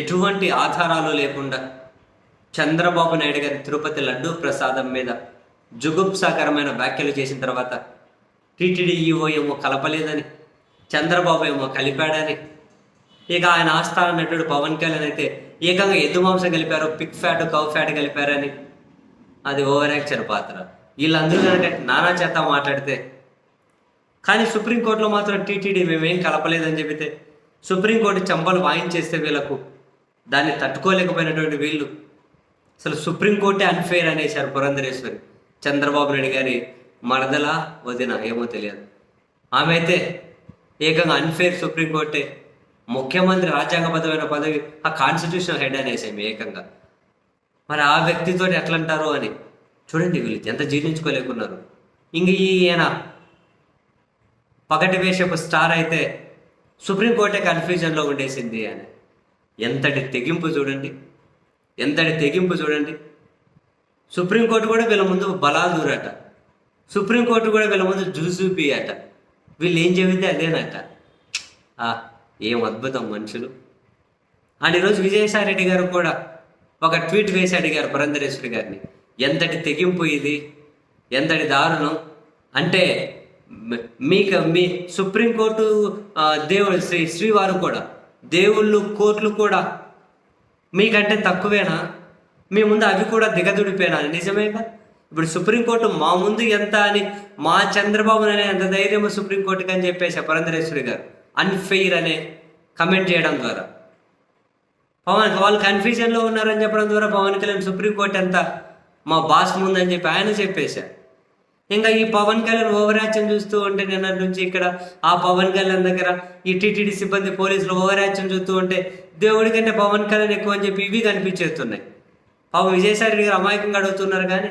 ఎటువంటి ఆధారాలు లేకుండా చంద్రబాబు నాయుడు గారి తిరుపతి లడ్డూ ప్రసాదం మీద జుగుప్సాకరమైన వ్యాఖ్యలు చేసిన తర్వాత టీటీడీ ఈఓ ఏమో కలపలేదని చంద్రబాబు ఏమో కలిపాడని ఇక ఆయన ఆస్థాన నటుడు పవన్ కళ్యాణ్ అయితే ఏకంగా ఎద్దు మాంసం కలిపారు పిక్ ఫ్యాట్ కౌ ఫ్యాట్ కలిపారని. అది ఓవర్ యాక్చర్ పాత్ర. వీళ్ళందరూ కనుక నానా చేత మాట్లాడితే కానీ సుప్రీంకోర్టులో మాత్రం టీటీడీ మేమేం కలపలేదని చెబితే సుప్రీంకోర్టు చంపలు వాయించేస్తే వీళ్ళకు దాన్ని తట్టుకోలేకపోయినటువంటి వీళ్ళు. అసలు సుప్రీంకోర్టే అన్ఫెయిర్ అనేశారు పురంధరేశ్వరి. చంద్రబాబు నాయుడు గారి మరదల వదిన ఏమో తెలియదు. ఆమె అయితే ఏకంగా అన్ఫెయిర్ సుప్రీంకోర్టే ముఖ్యమంత్రి రాజ్యాంగబద్ధమైన పదవి ఆ కాన్స్టిట్యూషన్ హెడ్ అనేసాము ఏకంగా. మరి ఆ వ్యక్తితో ఎట్లంటారు అని. చూడండి వీళ్ళు ఎంత జీర్ణించుకోలేకున్నారు. ఇంక ఈయన పగటి వేషపు స్టార్ అయితే సుప్రీంకోర్టే కన్ఫ్యూజన్లో ఉండేసింది అని. ఎంతటి తెగింపు చూడండి ఎంతటి తెగింపు చూడండి. సుప్రీంకోర్టు కూడా వీళ్ళ ముందు బలాదూరట సుప్రీంకోర్టు కూడా వీళ్ళ ముందు జూసూపి అట. వీళ్ళు ఏం చెబితే అదేనట ఏం అద్భుతం మనుషులు. అండ్ ఈరోజు విజయసాయిరెడ్డి గారు కూడా ఒక ట్వీట్ వేసి అడిగారు పురంధరేశ్వరి గారిని. ఎంతటి తెగింపు ఇది? ఎంతటి దారుణం? అంటే మీకు మీ సుప్రీంకోర్టు దేవుడు శ్రీ శ్రీవారు కూడా దేవుళ్ళు కోర్టులు కూడా మీకంటే తక్కువేనా? మీ ముందు అవి కూడా దిగదుడిపోయినా? నిజమేగా ఇప్పుడు సుప్రీంకోర్టు మా ముందు ఎంత అని మా చంద్రబాబు అనే ఎంత ధైర్యం సుప్రీంకోర్టుకి అని చెప్పేసి పురంధరేశ్వరి గారు అన్ఫెయిర్ అనే కమెంట్ చేయడం ద్వారా. పవన్ వాళ్ళు కన్ఫ్యూజన్లో ఉన్నారని చెప్పడం ద్వారా పవన్ కళ్యాణ్ సుప్రీంకోర్టు ఎంత మా బాస్ ముందని చెప్పి ఆయన చెప్పేశారు. ఇంకా ఈ పవన్ కళ్యాణ్ ఓవర్ యాక్షన్ చూస్తూ ఉంటే నిన్న నుంచి ఇక్కడ ఆ పవన్ కళ్యాణ్ దగ్గర ఈ టీటీడీ సిబ్బంది పోలీసులు ఓవర్ యాక్షన్ చూస్తూ ఉంటే దేవుడి కంటే పవన్ కళ్యాణ్ ఎక్కువ అని చెప్పి ఇవి కనిపించేస్తున్నాయి. పాపం విజయసాయి రెడ్డి గారు అమాయకంగా అడుగుతున్నారు కానీ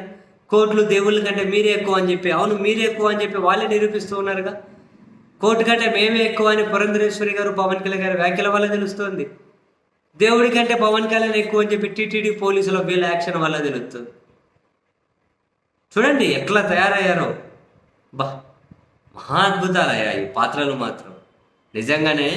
కోర్టులు దేవుళ్ళ కంటే మీరే ఎక్కువ అని చెప్పి అవును మీరే ఎక్కువ అని చెప్పి వాళ్ళే నిరూపిస్తూ ఉన్నారుగా. కోర్టు కంటే మేమే ఎక్కువ అని పురంధరేశ్వరి గారు పవన్ కళ్యాణ్ గారి వ్యాఖ్యల వల్ల తెలుస్తుంది. దేవుడి కంటే పవన్ కళ్యాణ్ ఎక్కువ అని చెప్పి టీటీడీ పోలీసుల వీళ్ళ యాక్షన్ వల్ల తెలుస్తుంది. చూడండి ఎట్లా తయారయ్యారో. బా మహా అద్భుతాలయ్యా ఈ పాత్రలు మాత్రం. నిజంగానే